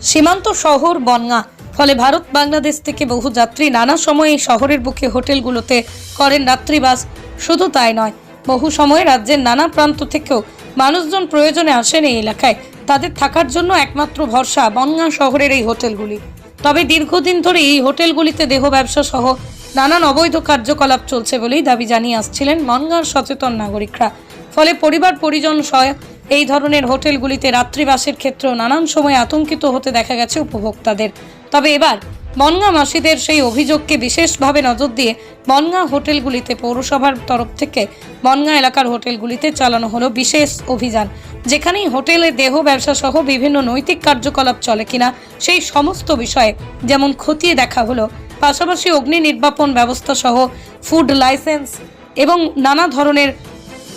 সীমান্ত শহর বনগাঁ। ফলে ভারত বাংলাদেশ থেকে বহু যাত্রী নানা সময়ে এই শহরের বুকে হোটেলগুলোতে করেন রাত্রিবাস। শুধু তাই নয়, বহু সময় রাজ্যের নানা প্রান্ত থেকেও মানুষজন প্রয়োজনে আসেন এই এলাকায়। তাদের থাকার জন্য একমাত্র ভরসা বনগাঁ শহরের এই হোটেলগুলি। তবে দীর্ঘদিন ধরে এই হোটেলগুলিতে দেহ ব্যবসা সহ নানান অবৈধ কার্যকলাপ চলছে বলেই দাবি জানিয়ে আসছিলেন মনগাঁর সচেতন নাগরিকরা। ফলে পরিবার পরিজন সহ এই ধরনের হোটেলগুলিতে রাত্রিবাসের ক্ষেত্রেও নানান সময় আতঙ্কিত হতে দেখা গেছে উপভোক্তাদের। তবে এবার বনগাঁ মাসিদের সেই অভিযোগকে বিশেষভাবে নজর দিয়ে বনগাঁ হোটেলগুলিতে পৌরসভার তরফ থেকে বনগাঁ এলাকার হোটেলগুলিতে চালানো হলো বিশেষ অভিযান, যেখানেই হোটেলে দেহ ব্যবসা সহ বিভিন্ন নৈতিক কার্যকলাপ চলে কিনা সেই সমস্ত বিষয়ে যেমন খতিয়ে দেখা হলো, পাশাপাশি অগ্নি নির্বাপন ব্যবস্থা সহ ফুড লাইসেন্স এবং নানা ধরনের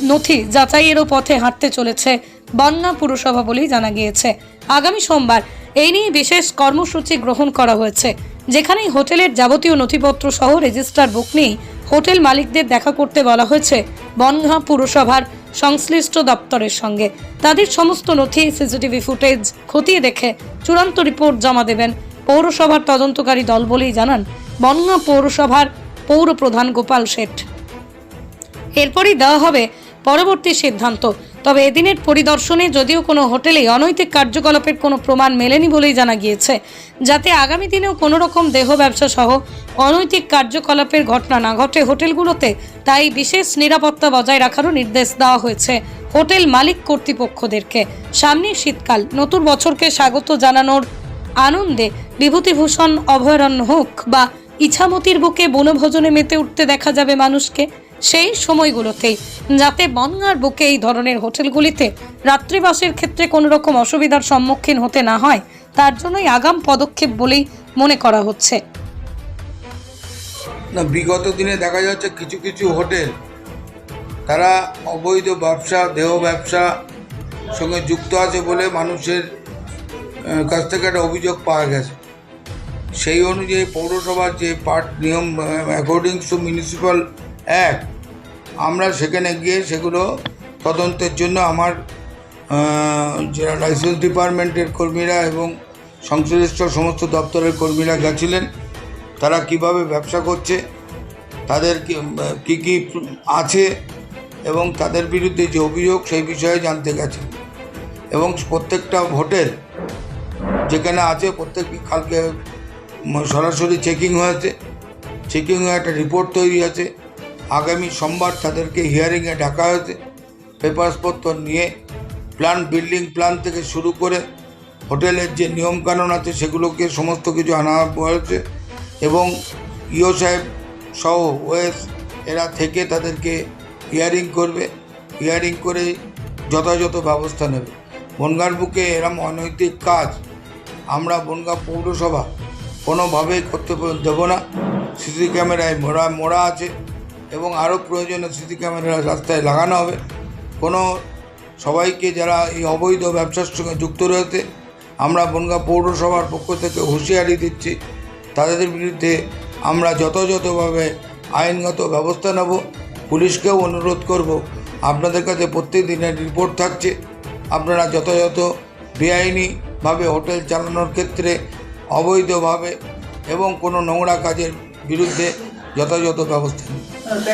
নথি যাচাইয়েরও পথে হাঁটতে চলেছে বন্যা পুরসভা বলেই জানা গিয়েছে। আগামী সোমবার এই নিয়ে বিশেষ কর্মসূচি গ্রহণ করা হয়েছে। যেখানেই হোটেলের যাবতীয় নথিপত্র সহ রেজিস্টার বুক নিয়েই হোটেল মালিকদের দেখা করতে বলা হয়েছে বনগাঁ পুরসভার সংশ্লিষ্ট দপ্তরের সঙ্গে। তাদের সমস্ত নথি, সিসিটিভি ফুটেজ খতিয়ে দেখে চূড়ান্ত রিপোর্ট জমা দেবেন পৌরসভার তদন্তকারী দল বলেই জানান বনগাঁ পৌরসভার পৌর প্রধান গোপাল শেঠ। এরপরই দেওয়া হবে পরবর্তী সিদ্ধান্ত। তবে এদিনের পরিদর্শনে যদিও কোনো হোটেলে অনৈতিক কার্যকলাপের কোনো প্রমাণ মেলেনি বলেই জানা গিয়েছে, যাতে আগামী দিনেও কোনো রকম দেহ ব্যবসা সহ অনৈতিক কার্যকলাপের ঘটনা না ঘটে হোটেলগুলোতে, তাই বিশেষ নিরাপত্তা বজায় রাখারও নির্দেশ দেওয়া হয়েছে হোটেল মালিক কর্তৃপক্ষদেরকে। সামনে শীতকাল, নতুন বছরকে স্বাগত জানানোর আনন্দে বিভূতিভূষণ, অভয়ারণ্য হোক বা ইছামতির বুকে বনভোজনে মেতে উঠতে দেখা যাবে মানুষকে। সেই সময়গুলোতেই, যাতে বনগাঁর বুকে এই ধরনের হোটেলগুলিতে রাত্রিবাসের ক্ষেত্রে কোনো রকম অসুবিধার সম্মুখীন হতে না হয়, তার জন্যই আগাম পদক্ষেপ বলেই মনে করা হচ্ছে। না, বিগত দিনে দেখা যাচ্ছে কিছু কিছু হোটেল, তারা অবৈধ ব্যবসা, দেহ ব্যবসা সঙ্গে যুক্ত আছে বলে মানুষের কাছ থেকে একটা অভিযোগ পাওয়া গেছে। সেই অনুযায়ী পৌরসভার যে পার্ট নিয়ম অ্যাকর্ডিং টু মিউনিসিপ্যাল অ্যাক্ট আমরা সেখানে গিয়ে সেগুলো তদন্তের জন্য আমার যারা লাইসেন্স ডিপার্টমেন্টের কর্মীরা এবং সংশ্লিষ্ট সমস্ত দপ্তরের কর্মীরা গেছিলেন, তারা কীভাবে ব্যবসা করছে, তাদের কি- কি আছে এবং তাদের বিরুদ্ধে যে অভিযোগ সেই বিষয়ে জানতে গেছে। এবং প্রত্যেকটা হোটেল যেখানে আছে প্রত্যেকটি কালকে সরাসরি চেকিং হয়েছে। চেকিং হয়ে একটা রিপোর্ট তৈরি আছে আগামী সোমবার তাদেরকে হিয়ারিংয়ে ডাকা হয়েছে। পেপারসপত্র নিয়ে প্ল্যান বিল্ডিং প্ল্যান থেকে শুরু করে হোটেলের যে নিয়মকানুন আছে সেগুলোকে সমস্ত কিছু আনা হয়েছে এবং ইও সাহেব সহ ওয়েস এরা থেকে তাদেরকে হিয়ারিং করবে। হিয়ারিং করে যথাযথ ব্যবস্থা নেবে। বনগাঁর বুকে এরম অনৈতিক কাজ আমরা বনগাঁ পৌরসভা কোনোভাবেই করতে দেব না। সিসি ক্যামেরায় মোড়া মোড়া আছে। এবং আরও প্রয়োজনে সিসি ক্যামেরা রাস্তায় লাগানো হবে। কোনো সবাইকে যারা এই অবৈধ ব্যবসার সঙ্গে যুক্ত রয়েছে, আমরা বনগাঁ পৌরসভার পক্ষ থেকে হুঁশিয়ারি দিচ্ছি, তাদের বিরুদ্ধে আমরা যথাযথভাবে আইনগত ব্যবস্থা নেব। পুলিশকেও অনুরোধ করব, আপনাদের কাছে প্রত্যেক দিনের রিপোর্ট থাকছে। আপনারা যথাযথ বেআইনিভাবে হোটেল চালানোর ক্ষেত্রে অবৈধভাবে এবং কোনো নোংরা কাজের বিরুদ্ধে যথাযথ ব্যবস্থা নিন। Gracias.